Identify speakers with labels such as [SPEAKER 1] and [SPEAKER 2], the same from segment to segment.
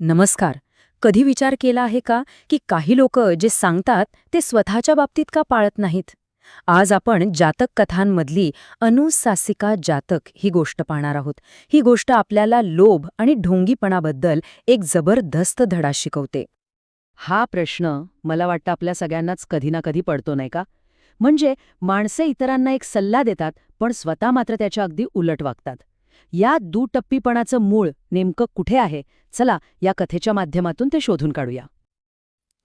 [SPEAKER 1] नमस्कार. कधी विचार केला आहे का की काही लोक जे सांगतात ते स्वतःच्या बाबतीत का पाळत नाहीत? आज आपण जातक कथांमधली अनुसासिका जातक ही गोष्ट पाहणार आहोत. ही गोष्ट आपल्याला लोभ आणि ढोंगीपणाबद्दल एक जबरदस्त धडा शिकवते. हा प्रश्न मला वाटतं आपल्या सगळ्यांनाच कधी ना कधी पडतो नाही का? म्हणजे माणसे इतरांना एक सल्ला देतात पण स्वतः मात्र त्याच्या अगदी उलट वागतात. या दुटप्पीपणाचं मूळ नेमकं कुठे आहे? चला या कथेच्या माध्यमातून ते शोधून काढूया.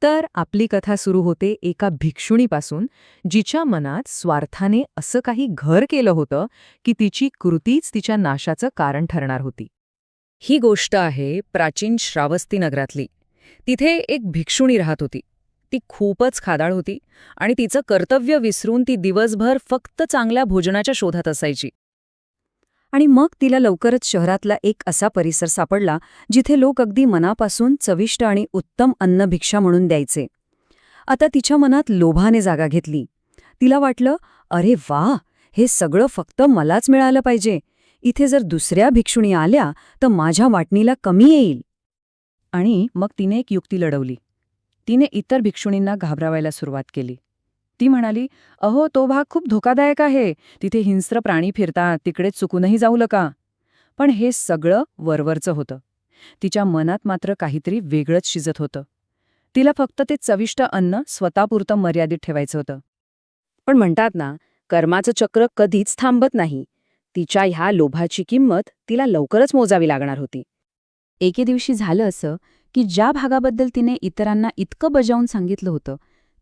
[SPEAKER 2] तर आपली कथा सुरू होते एका भिक्षुणीपासून जिच्या मनात स्वार्थाने असं काही घर केलं होतं की तिची कृतीच तिच्या नाशाचं कारण ठरणार होती.
[SPEAKER 1] ही गोष्ट आहे प्राचीन श्रावस्ती नगरातली. तिथे एक भिक्षुणी राहत होती. ती खूपच खादाळ होती आणि तिचं कर्तव्य विसरून ती दिवसभर फक्त चांगल्या भोजनाच्या शोधात असायची. आणि मग तिला लवकरच शहरातला एक असा परिसर सापडला जिथे लोक अगदी मनापासून चविष्ट आणि उत्तम अन्न भिक्षा म्हणून द्यायचे. आता तिच्या मनात लोभाने जागा घेतली. तिला वाटलं अरे वा हे सगळं फक्त मलाच मिळालं पाहिजे. इथे जर दुसऱ्या भिक्षुणी आल्या तर माझ्या वाटणीला कमी येईल. आणि मग तिने एक युक्ती लढवली. तिने इतर भिक्षुणींना घाबरावायला सुरुवात केली. ती म्हणाली अहो तो भाग खूप धोकादायक आहे. तिथे हिंस्र प्राणी फिरतात. तिकडे चुकूनही जाऊ लका पण हे सगळं वरवरचं होतं. तिच्या मनात मात्र काहीतरी वेगळंच शिजत होतं. तिला फक्त ते चविष्ट अन्न स्वतःपुरतं मर्यादित ठेवायचं होतं. पण म्हणतात ना कर्माचं चक्र कधीच थांबत नाही. तिच्या ह्या लोभाची किंमत तिला लवकरच मोजावी लागणार होती. एके दिवशी झालं असं की ज्या भागाबद्दल तिने इतरांना इतकं बजावून सांगितलं होतं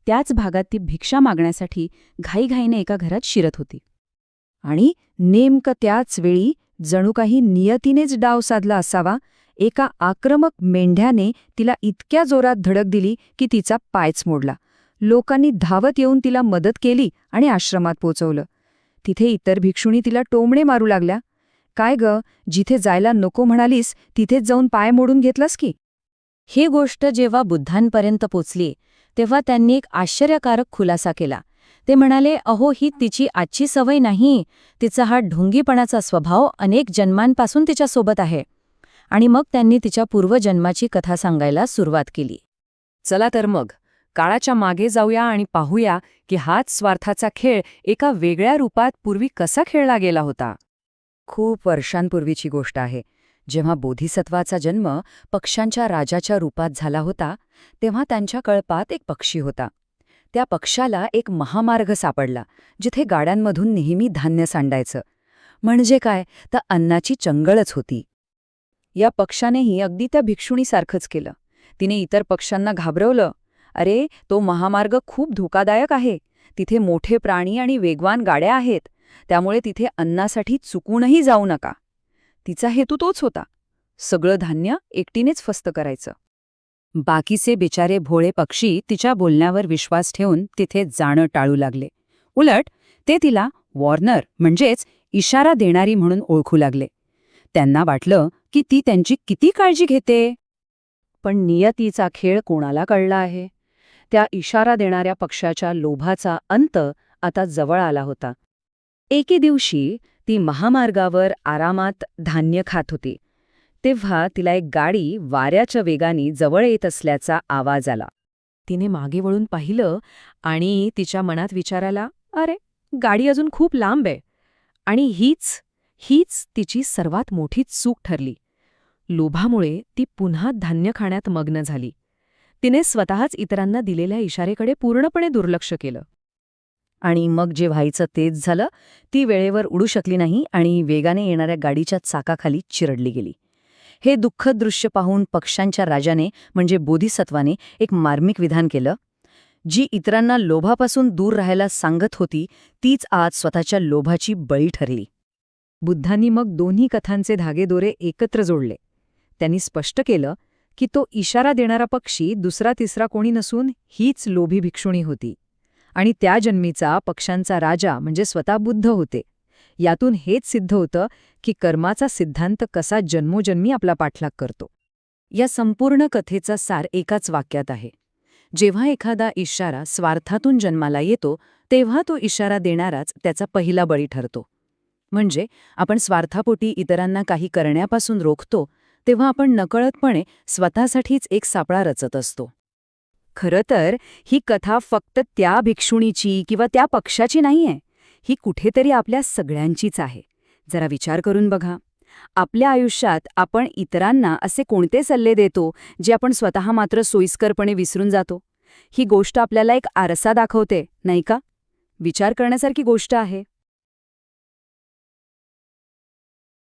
[SPEAKER 1] त्याच भागात ती भिक्षा मागण्यासाठी घाईघाईने एका घरात शिरत होती. आणि नेमकं त्याच वेळी जणू काही नियतीनेच डाव साधला असावा एका आक्रमक मेंढ्याने तिला इतक्या जोरात धडक दिली की तिचा पायच मोडला. लोकांनी धावत येऊन तिला मदत केली आणि आश्रमात पोचवलं. तिथे इतर भिक्षुणी तिला टोमणे मारू लागल्या. काय ग जिथे जायला नको म्हणालीस तिथेच जाऊन पाय मोडून घेतलास की? ही गोष्ट जेव्हा बुद्धांपर्यंत पोचली तेव्हा त्यांनी एक आश्चर्यकारक खुलासा केला. ते म्हणाले अहो ही तिची आजची सवय नाही. तिचा हा ढोंगीपणाचा स्वभाव अनेक जन्मांपासून तिच्यासोबत आहे. आणि मग त्यांनी तिच्या पूर्वजन्माची कथा सांगायला सुरुवात केली. चला तर मग काळाच्या मागे जाऊया आणि पाहूया की हाच स्वार्थाचा खेळ एका वेगळ्या रूपात पूर्वी कसा खेळला गेला होता. खूप वर्षांपूर्वीची गोष्ट आहे. जेव्हा बोधिसत्वाचा जन्म पक्ष्यांच्या राजाच्या रूपात झाला होता तेव्हा त्यांच्या कळपात एक पक्षी होता. त्या पक्षाला एक महामार्ग सापडला जिथे गाड्यांमधून नेहमी धान्य सांडायचं. म्हणजे काय? तर अन्नाची चंगळच होती. या पक्षानेही अगदी त्या भिक्षुणीसारखंच केलं. तिने इतर पक्ष्यांना घाबरवलं. अरे तो महामार्ग खूप धोकादायक आहे. तिथे मोठे प्राणी आणि वेगवान गाड्या आहेत. त्यामुळे तिथे अन्नासाठी चुकूनही जाऊ नका. तिचा हेतू तोच होता. सगळं धान्य एकटीनेच फस्त करायचं. बाकीचे बिचारे भोळे पक्षी तिच्या बोलण्यावर विश्वास ठेवून तिथे जाणं टाळू लागले. उलट ते तिला वॉर्नर म्हणजेच इशारा देणारी म्हणून ओळखू लागले. त्यांना वाटलं की ती त्यांची किती काळजी घेते. पण नियतीचा खेळ कोणाला कळला आहे? त्या इशारा देणाऱ्या पक्षाच्या लोभाचा अंत आता जवळ आला होता. एके दिवशी ती महामार्गावर आरामात धान्य खात होती. तेव्हा तिला एक गाडी वाऱ्याच्या वेगाने जवळ येत असल्याचा आवाज आला. तिने मागे वळून पाहिलं आणि तिच्या मनात विचाराला अरे गाडी अजून खूप लांब आहे. आणि हीच हीच तिची सर्वात मोठी चूक ठरली. लोभामुळे ती पुन्हा धान्य खाण्यात मग्न झाली. तिने स्वतःच इतरांना दिलेल्या इशारेकडे पूर्णपणे दुर्लक्ष केलं. आणि मग जे व्हायचं तेच झालं. ती वेळेवर उडू शकली नाही आणि वेगाने येणाऱ्या गाडीच्या चाकाखाली चिरडली गेली. हे दुःखद दृश्य पाहून पक्ष्यांच्या राजाने म्हणजे बोधिसत्वाने एक मार्मिक विधान केलं. जी इतरांना लोभापासून दूर राहायला सांगत होती तीच आज स्वतःच्या लोभाची बळी ठरली. बुद्धांनी मग दोन्ही कथांचे धागेदोरे एकत्र जोडले. त्यांनी स्पष्ट केलं की तो इशारा देणारा पक्षी दुसरा तिसरा कोणी नसून हीच लोभी भिक्षुणी होती. आणि त्या जन्मीचा पक्षांचा राजा म्हणजे स्वतः बुद्ध होते. यातून हेच सिद्ध होतं की कर्माचा सिद्धांत कसा जन्मोजन्मी आपला पाठलाग करतो. या संपूर्ण कथेचा सार एकाच वाक्यात आहे. जेव्हा एखादा इशारा स्वार्थातून जन्माला येतो तेव्हा तो इशारा देणाराच त्याचा पहिला बळी ठरतो. म्हणजे आपण स्वार्थापोटी इतरांना काही करण्यापासून रोखतो
[SPEAKER 2] तेव्हा आपण नकळतपणे स्वतःसाठीच एक सापळा रचत असतो.
[SPEAKER 1] खरं तर ही कथा फक्त त्या भिक्षुणीची किंवा त्या पक्षाची नाहीये. ही कुठेतरी आपल्या सगळ्यांचीच आहे. जरा विचार करून बघा. आपल्या आयुष्यात आपण इतरांना असे कोणते सल्ले देतो जे आपण स्वतः मात्र सोयीस्करपणे विसरून जातो? ही गोष्ट आपल्याला एक आरसा दाखवते नाही का? विचार करण्यासारखी गोष्ट आहे.